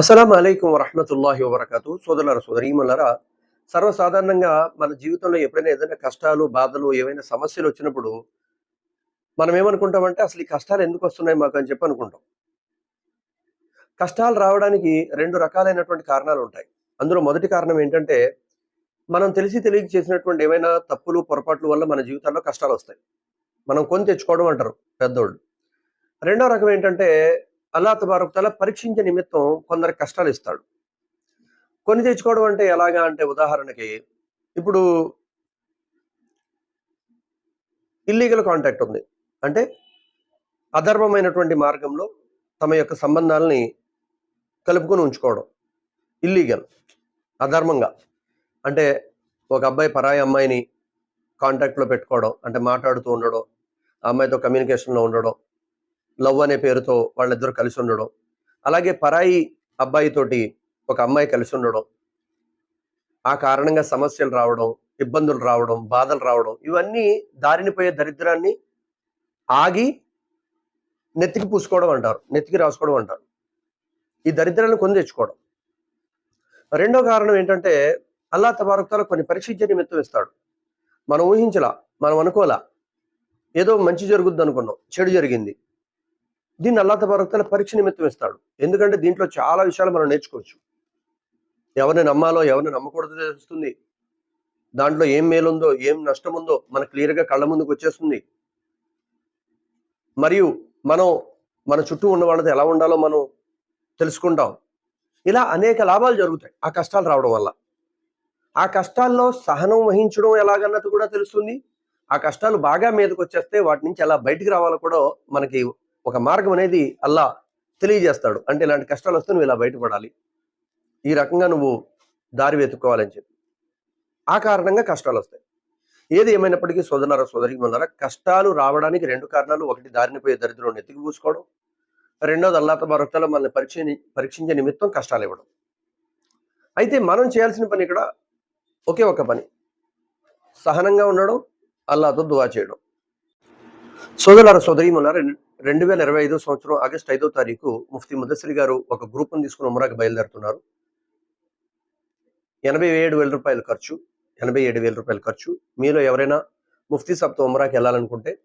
అస్సలం అయికం వరహమతుల్లాహి వబర్కతు. సోదరులారా సోదరీమలరా సర్వసాధారణంగా మన జీవితంలో ఎప్పుడైనా ఏదైనా కష్టాలు బాధలు ఏవైనా సమస్యలు వచ్చినప్పుడు మనం ఏమనుకుంటామంటే అసలు ఈ కష్టాలు ఎందుకు వస్తున్నాయి మాకు అని చెప్పి అనుకుంటాం. కష్టాలు రావడానికి రెండు రకాలైనటువంటి కారణాలు ఉంటాయి. అందులో మొదటి కారణం ఏంటంటే మనం తెలిసి తెలియక చేసినటువంటి ఏమైనా తప్పులు పొరపాట్ల వల్ల మన జీవితాల్లో కష్టాలు వస్తాయి. మనం కొని తెచ్చుకోవడం అంటారు పెద్దోళ్ళు. రెండో రకం ఏంటంటే అల్లా తబారక్ తల పరీక్షించే నిమిత్తం కొందరు కష్టాలు ఇస్తాడు. కొని తెచ్చుకోవడం అంటే ఎలాగా అంటే ఉదాహరణకి ఇప్పుడు ఇల్లీగల్ కాంటాక్ట్ ఉంది. అంటే అధర్మమైనటువంటి మార్గంలో తమ యొక్క సంబంధాలని కలుపుకొని ఉంచుకోవడం. ఇల్లీగల్ అధర్మంగా. అంటే ఒక అబ్బాయి పరాయి అమ్మాయిని కాంటాక్ట్లో పెట్టుకోవడం అంటే మాట్లాడుతూ ఉండడం ఆ అమ్మాయితో కమ్యూనికేషన్లో ఉండడం లవ్ అనే పేరుతో వాళ్ళిద్దరు కలిసి ఉండడం. అలాగే పరాయి అబ్బాయితోటి ఒక అమ్మాయి కలిసి ఉండడం. ఆ కారణంగా సమస్యలు రావడం ఇబ్బందులు రావడం బాధలు రావడం ఇవన్నీ దారిని పోయే దరిద్రాన్ని ఆగి నెత్తికి పూసుకోవడం అంటారు నెత్తికి రాసుకోవడం అంటారు. ఈ దరిద్రాన్ని కొని తెచ్చుకోవడం. రెండో కారణం ఏంటంటే అల్లా తబారక్తాలో కొన్ని పరీక్షించే నిమిత్తం ఇస్తాడు. మనం ఊహించలా మనం అనుకోలా ఏదో మంచి జరుగుద్ది అనుకున్నాం చెడు జరిగింది. దీన్ని అల్లా తబారక్తాల పరీక్ష నిమిత్తం ఇస్తాడు. ఎందుకంటే దీంట్లో చాలా విషయాలు మనం నేర్చుకోవచ్చు. ఎవరిని నమ్మాలో ఎవరిని నమ్మకూడదు తెలుస్తుంది. దాంట్లో ఏం మేలుందో ఏం నష్టం ఉందో మన క్లియర్గా కళ్ళ ముందుకు వచ్చేస్తుంది. మరియు మనం మన చుట్టూ ఉన్న వాళ్ళతో ఎలా ఉండాలో మనం తెలుసుకుంటాం. ఇలా అనేక లాభాలు జరుగుతాయి ఆ కష్టాలు రావడం వల్ల. ఆ కష్టాల్లో సహనం వహించడం ఎలాగన్నది కూడా తెలుస్తుంది. ఆ కష్టాలు బాగా మీదకు వచ్చేస్తే వాటి నుంచి ఎలా బయటికి రావాలో కూడా మనకి ఒక మార్గం అనేది అల్లా తెలియజేస్తాడు. అంటే ఇలాంటి కష్టాలు వస్తే నువ్వు ఇలా బయటపడాలి. ఈ రకంగా నువ్వు దారి వెతుక్కోవాలని చెప్పి. ఆ కారణంగా కష్టాలు వస్తాయి. ఏది ఏమైనప్పటికీ సోదర సోదరికి ముందర కష్టాలు రావడానికి రెండు కారణాలు. ఒకటి దారిని పోయే దరిద్రం ఎత్తికి పూసుకోవడం రెండోది అల్లాత మరొకలో మనల్ని పరీక్ష పరీక్షించే నిమిత్తం కష్టాలు ఇవ్వడం. అయితే మనం చేయాల్సిన పని ఇక్కడ ఒకే ఒక పని. సహనంగా ఉండడం అల్లాతో దువా చేయడం. సోదరులారా మొన్న రెండు వేల ఇరవై ఐదో సంవత్సరం ఆగస్ట్ ఐదో తారీఖు ముఫ్తీ ముదస్సరి గారు ఒక గ్రూప్ను తీసుకుని ఉమరాకి బయలుదేరుతున్నారు. ఎనభై ఏడు వేల రూపాయల ఖర్చు ఎనభై ఏడు వేల రూపాయల ఖర్చు. మీలో ఎవరైనా ముఫ్తీ సబ్తో ఉమరాకి వెళ్ళాలనుకుంటే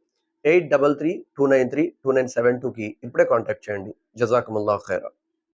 eight double three two nine three two nine seven టూకి ఇప్పుడే కాంటాక్ట్ చేయండి. జజాకుముల్లా ఖైరా.